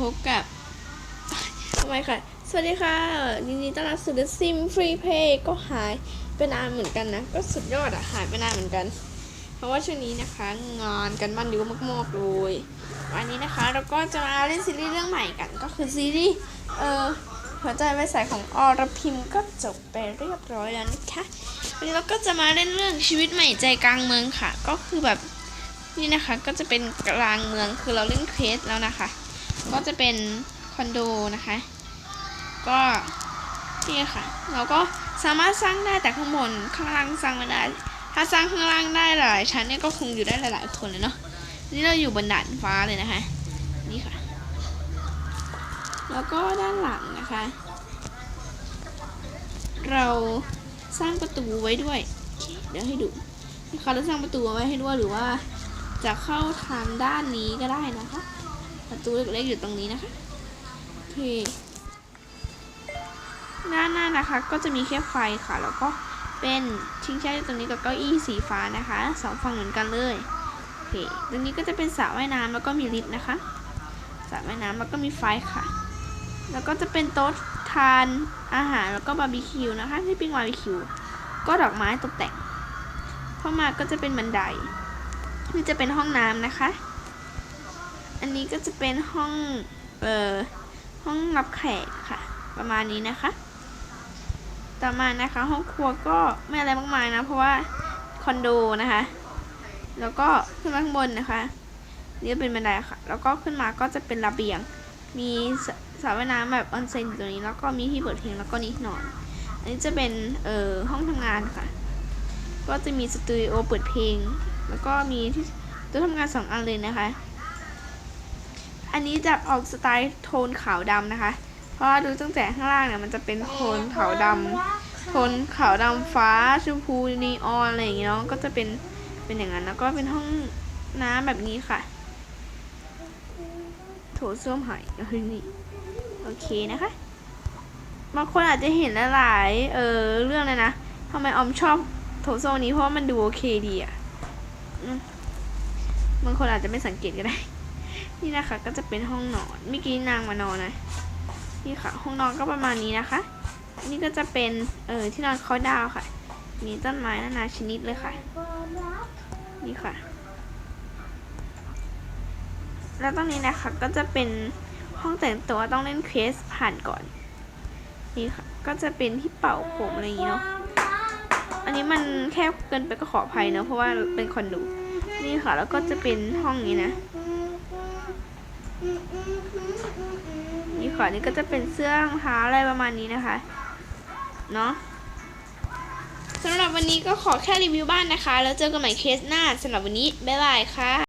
พบกับทำไมค่ะ สวัสดีค่ะยินดีต้อนรับสู่ The Sim Free Play ก็หายไปนานเหมือนกันนะ ก็สุดยอดอะหายไปนานเหมือนกัน เพราะว่าช่วงนี้นะคะ งานกันบ้านเยอะมากๆเลยวันนี้นะคะเราก็จะมาเล่นซีรีส์เรื่องใหม่กัน ก็คือซีรีส์เอ่อหัวใจไว้ใสของอรพิมก็จบไปเรียบร้อยแล้วนะคะวันนี้เราก็จะมาเล่นเรื่องชีวิตใหม่ใจกลางเมืองค่ะ ก็คือแบบนี่นะคะก็จะเป็นกลางเมืองคือเราเล่นเควสแล้วนะคะ ก็จะเป็นคอนโดนะคะ ก็นี่ค่ะ เราก็สามารถสร้างได้แต่ข้างบนข้างล่างสร้างไม่ได้ ถ้าสร้างข้างล่างได้หลายชั้นเนี่ยก็คงอยู่ได้หลายๆคนเลยเนาะนี่เราอยู่บนดานฟ้าเลยนะคะ นี่ค่ะ แล้วก็ด้านหลังนะคะ เราสร้างประตูไว้ด้วย เดี๋ยวให้ดูนี่ค่ะเราสร้างประตูไว้ให้ด้วยหรือว่าจะเข้าทางด้านนี้ก็ได้นะคะ ประตูเล็กๆอยู่ตรงนี้นะคะโอเคด้านหน้านะคะ ก็จะมีแค่ไฟค่ะ แล้วก็เป็นชิงช้าอยู่ตรงนี้กับเก้าอี้สีฟ้านะคะสองฝั่งเหมือนกันเลยโอเคตรงนี้ก็จะเป็นสระว่ายน้ำแล้วก็มีลิฟต์นะคะสระว่ายน้ำแล้วก็มีไฟค่ะ แล้วก็จะเป็นโต๊ะทานอาหารแล้วก็บาร์บีคิวนะคะที่ปิ้งบาร์บีคิวก็ดอกไม้ตกแต่งเข้ามาก็จะเป็นบันไดนี่จะเป็นห้องน้ำนะคะ อันนี้ก็จะเป็นห้องเอ่อห้องรับแขกค่ะ ประมาณนี้นะคะ ต่อมานะคะ ห้องครัวก็ไม่อะไรมากมายนะเพราะว่าคอนโดนะคะ แล้วก็ขึ้นมาข้างบนนะคะนี่ก็เป็นบันไดค่ะ แล้วก็ขึ้นมาก็จะเป็นระเบียง มีสระว่ายน้ำแบบออนเซ็นอยู่ตรงนี้ แล้วก็มีที่เปิดเพลงแล้วก็นี่นอน อันนี้จะเป็นเอ่อห้องทำงานค่ะ ก็จะมีสตูดิโอเปิดเพลง แล้วก็มีที่โต๊ะทำงานสองอันเลยนะคะ อันนี้จะออกสไตล์โทนขาวดำนะคะ เพราะว่าดูตั้งแต่ข้างล่างเนี่ยมันจะเป็นโทนขาวดำโทนขาวดำฟ้าชมพูนีออนอะไรอย่างเงี้ยเนาะก็จะเป็นเป็นอย่างนั้นแล้วก็เป็นห้องน้ำแบบนี้ค่ะ โถส้วมหายเฮ้ยนี่โอเคนะคะบางคนอาจจะเห็นหลายเออเรื่องเลยนะทำไมออมชอบโถส้วมนี้เพราะมันดูโอเคดีอะมบางคนอาจจะไม่สังเกตก็ได้ นี่นะคะก็จะเป็นห้องนอนเมื่อกี้นางมานอนนะนี่ค่ะ ห้องนอนก็ประมาณนี้นะคะนี่ก็จะเป็นเออที่นอนเขาดาวค่ะ มีต้นไม้นานาชนิดเลยค่ะ นี่ค่ะ แล้วตรงนี้นะคะก็จะเป็นห้องแต่งตัวต้องเล่นเควสผ่านก่อน นี่ค่ะ ก็จะเป็นที่เป่าผมอะไรอย่างเงี้ยเนาะอันนี้มันแคบเกินไปก็ขออภัยเนาะเพราะว่าเป็นคอนโดนี่ค่ะ แล้วก็จะเป็นห้องนี้นะ นี่ขอนี่ก็จะเป็นเสื้อรองเท้าอะไรประมาณนี้นะคะ เนาะสำหรับวันนี้ก็ขอแค่รีวิวบ้านนะคะ แล้วเจอกันใหม่เคสหน้าสำหรับวันนี้ บ๊ายบายค่ะ